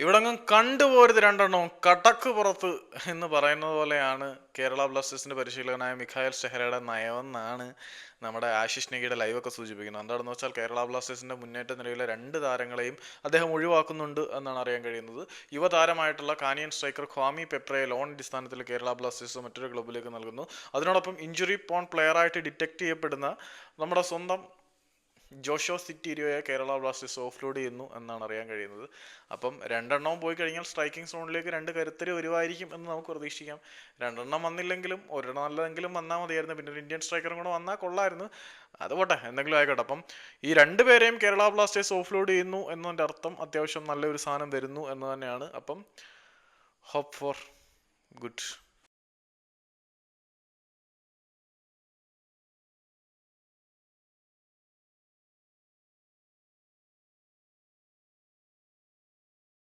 ഇവിടെങ്ങും കണ്ടുപോരുത് രണ്ടെണ്ണവും കടക്ക് പുറത്ത് എന്ന് പറയുന്നത് പോലെയാണ് കേരള ബ്ലാസ്റ്റേഴ്സിന്റെ പരിശീലകനായ മിഖായൽ ഷെഹരയുടെ നയമെന്നാണ് നമ്മുടെ ആശിഷ് നെഗിയുടെ ലൈവൊക്കെ സൂചിപ്പിക്കുന്നത്. എന്താണെന്ന് വെച്ചാൽ കേരള ബ്ലാസ്റ്റേഴ്സിന്റെ മുന്നേറ്റ നിലയിലെ രണ്ട് താരങ്ങളെയും അദ്ദേഹം ഒഴിവാക്കുന്നുണ്ട് എന്നാണ് അറിയാൻ കഴിയുന്നത്. യുവതാരമായിട്ടുള്ള കാനിയൻ സ്ട്രൈക്കർ ഖ്വാമി പെപ്രയെ ലോൺ അടിസ്ഥാനത്തിൽ കേരള ബ്ലാസ്റ്റേഴ്സ് മറ്റൊരു ക്ലബിലേക്ക് നൽകുന്നു. അതിനോടൊപ്പം ഇഞ്ചുറി പോൺ പ്ലെയറായിട്ട് ഡിറ്റക്ട് ചെയ്യപ്പെടുന്ന നമ്മുടെ സ്വന്തം ജോഷോ സിറ്റീരിയോയെ കേരള ബ്ലാസ്റ്റേഴ്സ് ഓഫ് ലോഡ് ചെയ്യുന്നു എന്നാണ് അറിയാൻ കഴിയുന്നത്. അപ്പം രണ്ടെണ്ണവും പോയി കഴിഞ്ഞാൽ സ്ട്രൈക്കിംഗ് സോണിലേക്ക് രണ്ട് കരുത്തര് ഒരുവായിരിക്കും എന്ന് നമുക്ക് പ്രതീക്ഷിക്കാം. രണ്ടെണ്ണം വന്നില്ലെങ്കിലും ഒരെണ്ണം നല്ലതെങ്കിലും വന്നാൽ മതിയായിരുന്നു. പിന്നെ ഒരു ഇന്ത്യൻ സ്ട്രൈക്കറും കൂടെ വന്നാൽ കൊള്ളായിരുന്നു. അത് പോട്ടെ എന്തെങ്കിലും ആയിക്കോട്ടെ. അപ്പം ഈ രണ്ട് പേരെയും കേരള ബ്ലാസ്റ്റേഴ്സ് ഓഫ് ലോഡ് ചെയ്യുന്നു എന്നതിന്റെ അർത്ഥം അത്യാവശ്യം നല്ലൊരു സാധനം വരുന്നു എന്ന് തന്നെയാണ്. അപ്പം ഹോപ്പ് ഫോർ ഗുഡ്